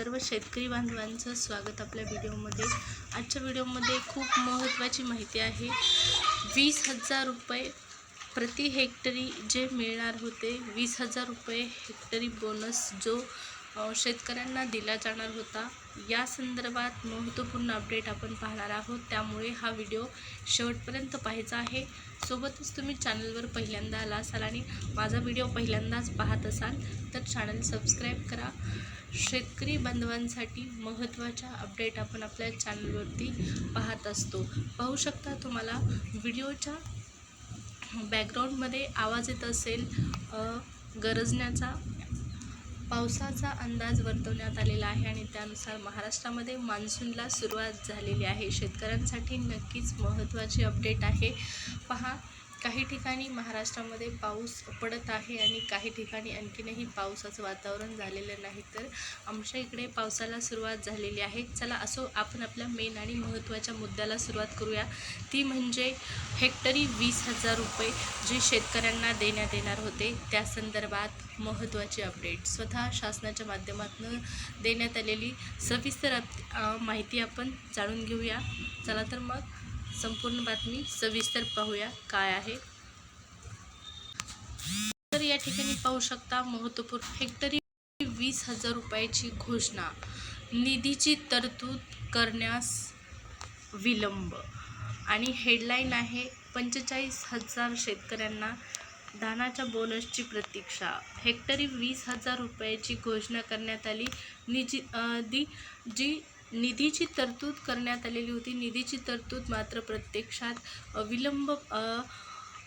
सर्व शेतकरी बांधवांचं स्वागत आपल्या व्हिडिओमध्ये. आजच्या व्हिडिओमध्ये खूप महत्त्वाची माहिती आहे. वीस हजार रुपये प्रति हेक्टरी जे मिळणार होते वीस हजार रुपये हेक्टरी बोनस जो शेतकऱ्यांना दिला जाणार होता. या संदर्भात महत्त्वपूर्ण अपडेट आपण पाहणार आहोत. त्यामुळे हा व्हिडिओ शेवटपर्यंत पाहायचा आहे. सोबतच तुम्ही चॅनलवर पहिल्यांदा आला असाल आणि माझा व्हिडिओ पहिल्यांदाच पाहत असाल तर चॅनल सबस्क्राईब करा. शेतकरी बांधवांसाठी महत्त्वाच्या अपडेट आपण आपल्या चॅनलवरती पाहत असतो. पाहू शकता तुम्हाला व्हिडिओच्या बॅकग्राऊंडमध्ये आवाज येत असेल. गरजण्याचा पावसाचा अंदाज वर्तवण्यात आलेला आहे आणि त्यानुसार महाराष्ट्रामध्ये मान्सूनला सुरुवात झालेली आहे. शेतकऱ्यांसाठी नक्कीच महत्त्वाची अपडेट आहे. पहा काही ठिकाणी महाराष्ट्रामध्ये पाऊस पडत आहे आणि काही ठिकाणी आणखीनही पावसाचं वातावरण झालेलं नाही तर आमच्या इकडे पावसाला सुरुवात झालेली आहे. चला असो आपण आपल्या मेन आणि महत्त्वाच्या मुद्द्याला सुरुवात करूया. ती म्हणजे हेक्टरी वीस हजार रुपये जे शेतकऱ्यांना देण्यात येणार होते त्या संदर्भात महत्त्वाची अपडेट स्वतः शासनाच्या माध्यमातून देण्यात आलेली सविस्तर माहिती आपण जाणून घेऊया. चला तर मग. संपूर्ण बातमी सविस्तर पाहूया. काय आहे? तर या ठिकाणी पाहू शकता महत्त्वपूर्ण हेक्टरी वीस हजार रुपयाची घोषणा. निधीची तरतूद करण्यास विलंब. आणि हेडलाईन आहे पंचेचाळीस हजार शेतकऱ्यांना धानाच्या बोनसची प्रतीक्षा. हेक्टरी वीस हजार रुपयाची घोषणा करण्यात आली. निजी दी जी निधीची तरतूद करण्यात आलेली होती. निधीची तरतूद मात्र प्रत्यक्षात विलंब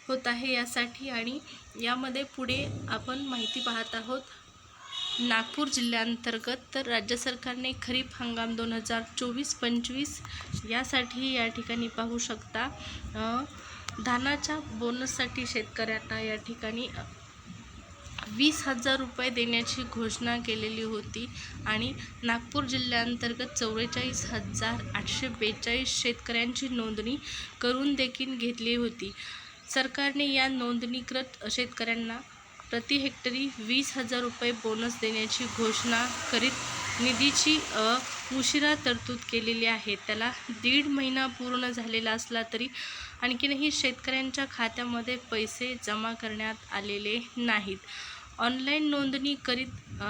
होत आहे यासाठी आणि यामध्ये पुढे आपण माहिती पाहत आहोत. नागपूर जिल्ह्यांतर्गत तर राज्य सरकारने खरीप हंगाम दोन हजार चोवीस पंचवीस यासाठी या ठिकाणी पाहू शकता धानाच्या बोनससाठी शेतकऱ्यांना या ठिकाणी वीस हजार रुपये देण्याची घोषणा केलेली होती आणि नागपूर जिल्ह्याअंतर्गत चव्वेचाळीस हजार आठशे बेचाळीस शेतकऱ्यांची नोंदणी करून देखील घेतली होती. सरकारने या नोंदणीकृत शेतकऱ्यांना प्रति हेक्टरी वीस हजार रुपये बोनस देण्याची घोषणा करीत निधीची उशिरा तरतूद केलेली आहे. त्याला दीड महिना पूर्ण झालेला असला तरी आणखीनही शेतकऱ्यांच्या खात्यामध्ये पैसे जमा करण्यात आलेले नाहीत. ऑनलाईन नोंदणी करीत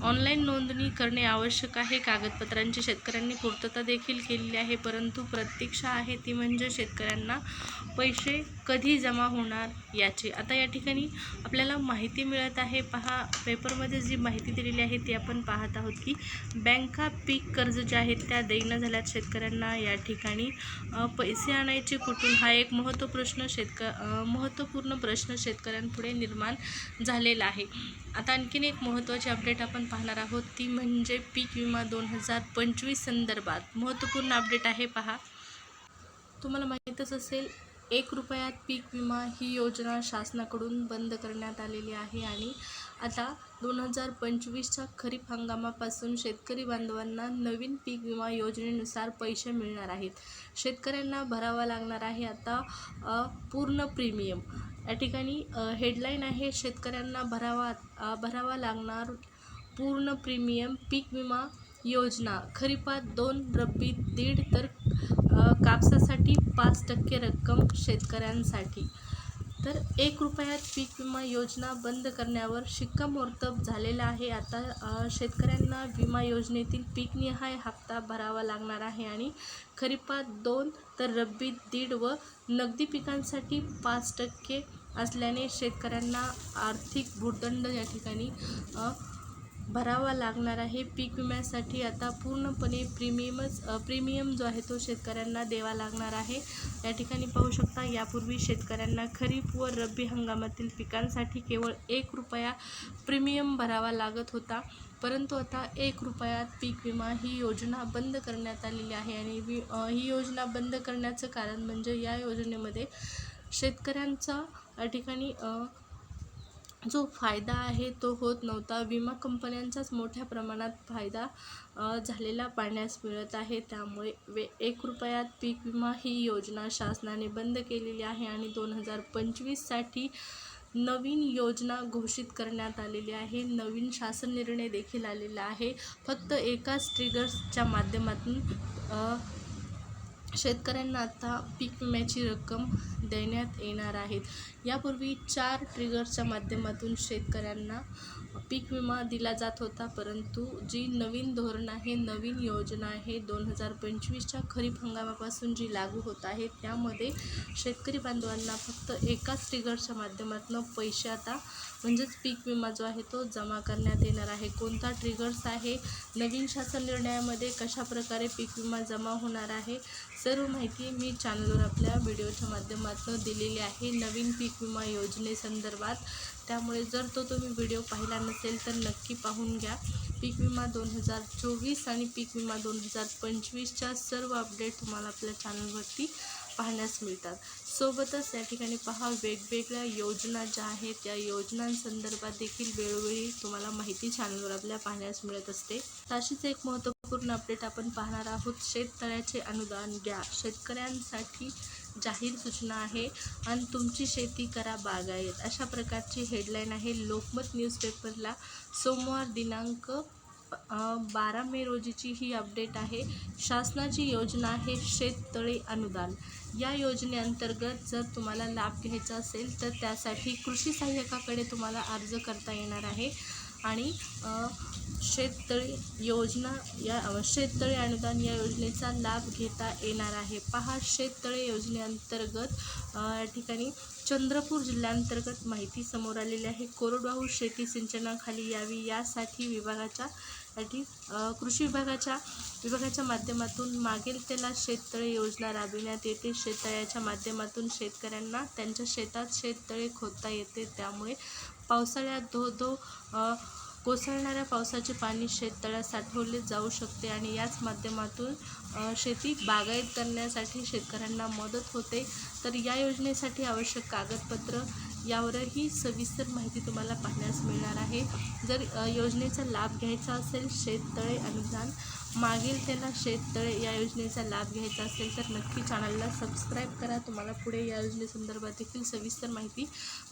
ऑनलाईन नोंदणी करणे आवश्यक आहे. कागदपत्रांची शेतकऱ्यांनी पूर्तता देखील केलेली आहे परंतु प्रत्यक्ष आहे ती म्हणजे शेतकऱ्यांना पैसे कधी जमा होणार याची. आता या ठिकाणी आपल्याला माहिती मिळत आहे. पहा पेपरमध्ये जी माहिती दिलेली आहे ती आपण पाहत आहोत की बँका पीक कर्ज जे आहेत त्या देईन झाल्यात शेतकऱ्यांना या ठिकाणी. पैसे आणायचे कुठून? हा एक महत्त्व प्रश्न शेतक महत्त्वपूर्ण प्रश्न शेतकऱ्यांपुढे निर्माण झालेला आहे. आता आणखीन एक महत्त्वाची अपडेट आपण पाहणार आहोत ती म्हणजे पीक विमा दोन हजार पंचवीस संदर्भात. महत्त्वपूर्ण अपडेट आहे पहा. तुम्हाला माहीतच असेल एक रुपयात पीक विमा ही योजना शासनाकडून बंद करण्यात आलेली आहे आणि आता दोन हजार पंचवीसच्या खरीप हंगामापासून शेतकरी बांधवांना नवीन पीक विमा योजनेनुसार पैसे मिळणार आहेत. शेतकऱ्यांना भरावा लागणार आहे आता पूर्ण प्रीमियम. या ठिकाणी हेडलाईन आहे शेतकऱ्यांना भरावा भरावा लागणार पूर्ण प्रीमियम पीक विमा योजना. खरीपात दोन रब्बी दीड तर कापसासाठी पाच टक्के रक्कम शेतकऱ्यांसाठी. तर एक रुपयात पीक विमा योजना बंद करण्यावर शिक्कामोर्तब झालेला आहे. आता शेतकऱ्यांना विमा योजनेतील पीकनिहाय हप्ता भरावा लागणार आहे आणि खरीपात दोन तर रब्बीत दीड व नगदी पिकांसाठी पाच टक्के असल्याने शेतकऱ्यांना आर्थिक भूर्दंड या ठिकाणी भरावा लागणार आहे. पीक विम्यासाठी आता पूर्णपणे प्रीमियमच प्रीमियम जो आहे तो शेतकऱ्यांना द्यावा लागणार आहे. या ठिकाणी पाहू शकता यापूर्वी शेतकऱ्यांना खरीप व रब्बी हंगामातील पिकांसाठी केवळ एक रुपया प्रीमियम भरावा लागत होता. परंतु आता एक रुपयात पीक विमा ही योजना बंद करण्यात आलेली आहे आणि वि ही योजना बंद करण्याचं कारण म्हणजे या योजनेमध्ये शेतकऱ्यांचा या ठिकाणी जो फायदा आहे तो होत नव्हता. विमा कंपन्यांचाच मोठ्या प्रमाणात फायदा झालेला पाहण्यास मिळत आहे. त्यामुळे वे एक रुपयात पीक विमा ही योजना शासनाने बंद केलेली आहे आणि दोन हजार पंचवीससाठी नवीन योजना घोषित करण्यात आलेली आहे. नवीन शासन निर्णय देखील आलेला आहे. फक्त एकाच ट्रिगर्सच्या माध्यमातून शेतकऱ्यांना आता पीक विम्याची रक्कम देण्यात येणार आहेत यापूर्वी चार ट्रिगरच्या माध्यमातून शेतकऱ्यांना पीक विमा दिला जात होता परंतु जी नवीन धोरण आहे नवीन योजना आहे दोन हजार पंचवीसच्या खरीप हंगामापासून जी लागू होत आहे त्यामध्ये शेतकरी बांधवांना फक्त एकाच ट्रिगर्सच्या माध्यमातून पैसे आता म्हणजेच पीक विमा जो आहे तो जमा करण्यात येणार आहे. कोणता ट्रिगर्स आहे? नवीन शासन निर्णयामध्ये कशा प्रकारे पीक विमा जमा होणार आहे? सर्व माहिती मी चॅनलवर आपल्या व्हिडिओच्या माध्यमातून दिलेली आहे. नवीन पीक विमा योजनेसंदर्भात त्यामुळे जर तो तुम्ही व्हिडिओ पाहिला नसेल तर नक्की पाहून घ्या. पीक विमा दोन हजार चोवीस आणि पीक विमा दोन हजार पंचवीसच्या सर्व अपडेट तुम्हाला आपल्या चॅनलवरती पाहण्यास मिळतात. सोबतच या ठिकाणी पहा वेगवेगळ्या योजना ज्या आहेत त्या योजनांसंदर्भात देखील वेळोवेळी तुम्हाला माहिती चॅनलवर आपल्या पाहण्यास मिळत असते. तशीच एक महत्त्वपूर्ण अपडेट आपण पाहणार आहोत. शेततळ्याचे अनुदान द्या शेतकऱ्यांसाठी जाहीर सूचना आहे आणि तुमची शेती करा बागायत. अशा प्रकारची हेडलाईन आहे. लोकमत न्यूजपेपरला सोमवार दिनांक बारा मे रोजीची ही अपडेट आहे. शासनाची योजना आहे शेततळे अनुदान. या योजनेअंतर्गत जर तुम्हाला लाभ घ्यायचा असेल तर त्यासाठी कृषी सहाय्यकाकडे तुम्हाला अर्ज करता येणार आहे. आणि शेततळी योजना या शेततळी शेततळे अनुदान या योजनेचा लाभ घेता येणार आहे. पहा शेततळे योजनेअंतर्गत या ठिकाणी चंद्रपूर जिल्ह्यांतर्गत माहिती समोर आलेली आहे. कोरडवाहू शेती सिंचनाखाली यावी यासाठी विभागाच्या साठी कृषी विभागाच्या विभागाच्या माध्यमातून मागेल त्याला शेततळे योजना राबविण्यात येते. शेततळ्याच्या माध्यमातून शेतकऱ्यांना त्यांच्या शेतात शेततळे खोदता येते. त्यामुळे पावसाळ्यात धो धो कोसळणाऱ्या पावसाचे पाणी शेततळ्यात साठवले जाऊ शकते आणि याच माध्यमातून शेती बागायत करण्यासाठी शेतकऱ्यांना मदत होते. तर या योजनेसाठी आवश्यक कागदपत्र यावरही सविस्तर माहिती तुम्हाला पाहण्यास मिळणार आहे. जर योजनेचा लाभ घ्यायचा असेल शेततळे अनुदान मागील त्याला शेततळे या योजनेचा लाभ घ्यायचा असेल तर नक्की चॅनलला सबस्क्राईब करा. तुम्हाला पुढे या योजनेसंदर्भात देखील सविस्तर माहिती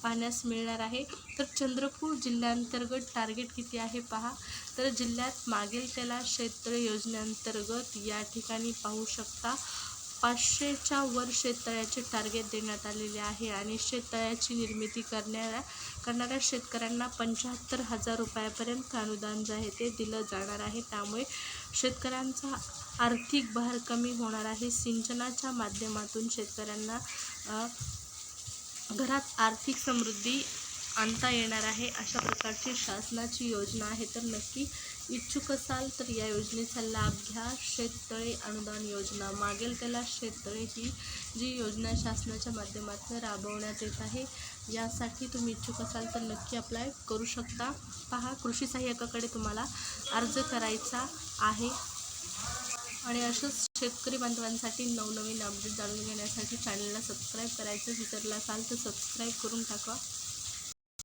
पाहण्यास मिळणार आहे. तर चंद्रपूर जिल्ह्यांतर्गत टार्गेट किती आहे पहा. तर जिल्ह्यात मागील त्याला शेततळे योजनेअंतर्गत या ठिकाणी पाहू शकता. पाचशेच्या वर शेततळ्याचे टार्गेट देण्यात आलेले आहे आणि शेततळ्याची निर्मिती करणाऱ्या करणाऱ्या शेतकऱ्यांना पंच्याहत्तर हजार रुपयापर्यंत अनुदान जे आहे ते दिलं जाणार आहे. त्यामुळे शेतकऱ्यांचा आर्थिक भार कमी होणार आहे. सिंचनाच्या माध्यमातून शेतकऱ्यांना घरात आर्थिक समृद्धी आणता येणार आहे अशा प्रकारची शासनाची योजना आहे. तर नक्की इच्छुक असाल तर या योजनेचा लाभ घ्या. शेततळे अनुदान योजना. मागेल त्याला शेततळे ही जी योजना शासनाच्या माध्यमातून राबवण्यात येत आहे यासाठी तुम्ही इच्छुक असाल तर नक्की अप्लाय करू शकता. पहा कृषी सहाय्यकाकडे तुम्हाला अर्ज करायचा आहे. आणि अशाच शेतकरी बांधवांसाठी नवनवीन अपडेट जाणून घेण्यासाठी चॅनलला सबस्क्राईब करायचं. विसरला असाल तर सबस्क्राईब करून टाका.